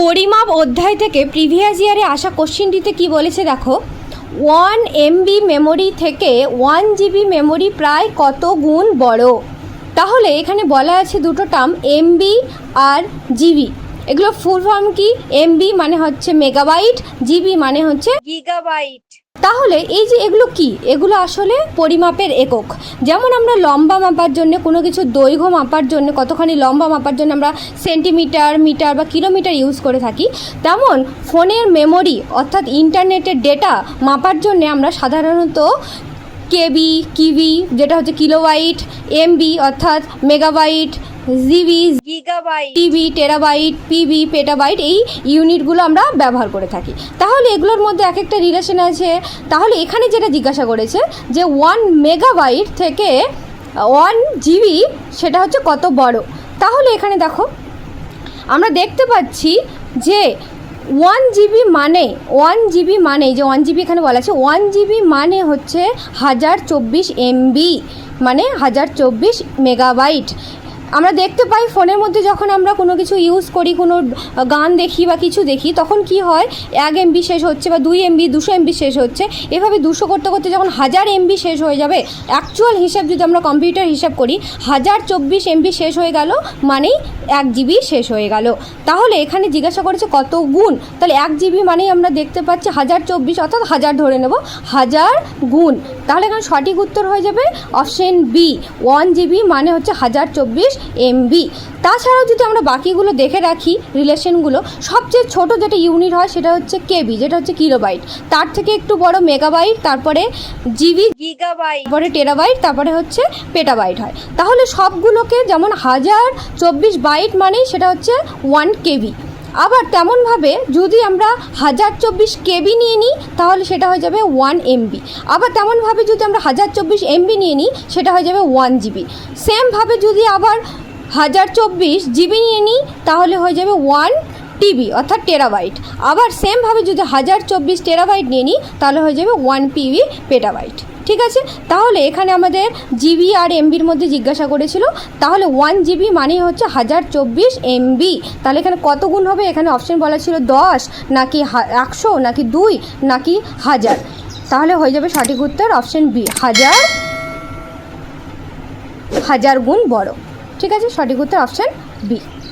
পরিমাপ অধ্যায় থেকে প্রিভিয়াস ইয়ারে আসা কোশ্চিনটিতে কি বলেছে দেখো? ওয়ান এমবি মেমোরি থেকে ওয়ান জিবি মেমোরি প্রায় কত গুণ বড়? তাহলে এখানে বলা আছে দুটো টার্ম এমবি আর জিবি এগুলো ফুল ফর্ম কি? এমবি মানে হচ্ছে মেগাবাইট জিবি মানে হচ্ছে গিগাবাইট তাহলে এই যে এগুলো কি? এগুলো আসলে পরিমাপের একক। যেমন আমরা লম্বা মাপার জন্য কোনো কিছু দৈর্ঘ্য মাপার জন্য কতখানি লম্বা মাপার জন্য আমরা সেন্টিমিটার মিটার বা কিলোমিটার ইউজ করে থাকি তেমন ফোনের মেমোরি অর্থাৎ ইন্টারনেটের ডেটা মাপার জন্য আমরা সাধারণত কেবি কিবি যেটা হচ্ছে কিলোবাইট এমবি অর্থাৎ megabyte GB gigabyte TB terabyte PB petabyte এই ইউনিটগুলো আমরা ব্যবহার করে থাকি। তাহলে এগুলোর মধ্যে এক একটা রিলেশন আছে। তাহলে এখানে যেটা জিজ্ঞাসা করেছে যে ওয়ান মেগাবাইট থেকে ওয়ান জিবি সেটা হচ্ছে কত বড়? তাহলে এখানে দেখো, আমরা দেখতে পাচ্ছি যে ওয়ান জিবি মানে ওয়ান জিবি মানে যে ওয়ান জিবি এখানে বলা আছে ওয়ান জিবি মানে হচ্ছে হাজার চব্বিশ এমবি মানে হাজার চব্বিশ মেগাবাইট আমরা দেখতে পাই ফোনের মধ্যে যখন আমরা কোনো কিছু ইউজ করি, কোনো গান দেখি বা কিছু দেখি, তখন কি হয়? এক এমবি শেষ হচ্ছে বা দুই এমবি দুশো এমবি শেষ হচ্ছে। এভাবে দুশো করতে করতে যখন হাজার এমবি শেষ হয়ে যাবে অ্যাকচুয়াল হিসাব যদি আমরা কম্পিউটার হিসাব করি, হাজার চব্বিশ এমবি শেষ হয়ে গেল মানেই এক জিবি শেষ হয়ে গেল। তাহলে এখানে জিজ্ঞাসা করেছে কত গুণ? তাহলে এক জিবি মানেই আমরা দেখতে পাচ্ছি হাজার চব্বিশ, অর্থাৎ হাজার ধরে নেব, হাজার গুণ। তাহলে এখানে সঠিক উত্তর হয়ে যাবে অপশন বি ওয়ান জিবি মানে হচ্ছে হাজার চব্বিশ এমবি তাছাড়াও যদি আমরা বাকিগুলো দেখে রাখি রিলেশনগুলো সবচেয়ে ছোট যেটা ইউনিট হয় সেটা হচ্ছে কেবি যেটা হচ্ছে কিলোবাইট। তার থেকে একটু বড় মেগাবাইট তারপরে জিবি গিগাবাইট। তারপরে টেরাবাইট তারপরে হচ্ছে পেটাবাইট হয়। তাহলে সবগুলোকে যেমন হাজার চব্বিশ বাইট মানেই সেটা হচ্ছে ওয়ান কেবি আবার তেমনভাবে যদি আমরা হাজার চব্বিশ কেবি নিয়ে নিই, তাহলে সেটা হয়ে যাবে ওয়ান এমবি। আবার তেমনভাবে যদি আমরা হাজার চব্বিশ এমবি নিয়ে নিই, সেটা হয়ে যাবে ওয়ান জিবি। সেমভাবে যদি আবার হাজার চব্বিশ জিবি নিয়ে নিই, তাহলে হয়ে যাবে ওয়ান টিবি, অর্থাৎ টেরাবাইট। আবার সেমভাবে যদি হাজার চব্বিশ টেরাবাইট নিয়ে নিই, তাহলে হয়ে যাবে ওয়ান পিবি পেটাবাইট। ঠিক আছে? তাহলে এখানে আমাদের জিবি আর এমবির মধ্যে জিজ্ঞাসা করেছিল। তাহলে ওয়ান জিবি মানেই হচ্ছে হাজার চব্বিশ এমবি। তাহলে এখানে কত গুণ হবে? এখানে অপশন বলা ছিল দশ, নাকি একশো, নাকি দুই, নাকি হাজার? তাহলে হয়ে যাবে সঠিক উত্তর অপশন বি হাজার হাজার গুণ বড়। ঠিক আছে? সঠিক উত্তর অপশন বি